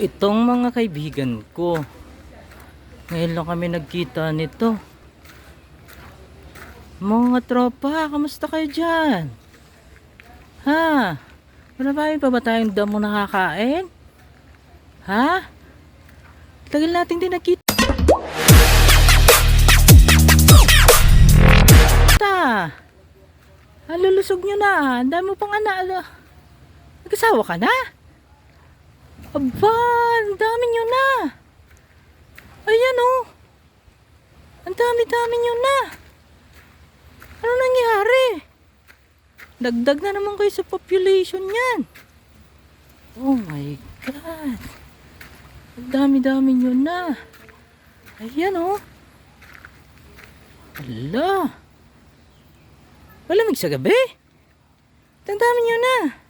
Itong mga kaibigan ko. Ngayon lang kami nagkita nito. Mga tropa, kamusta kayo dyan? Ha? Marami pa ba tayong damo nakakain? Ha? Tagal natin din nakita. Ta. Alulusog nyo na. Ang dami mo pang anak. Alo. Nag-asawa ka na? Aba, ang dami nyo na. Ayan oh. Ang dami-dami nyo na. Ano nangyari? Dagdag na naman kayo sa population yan. Oh my God. Ang dami-dami nyo na. Ayan oh. Hala. Malamig sa gabi. Ang dami nyo na.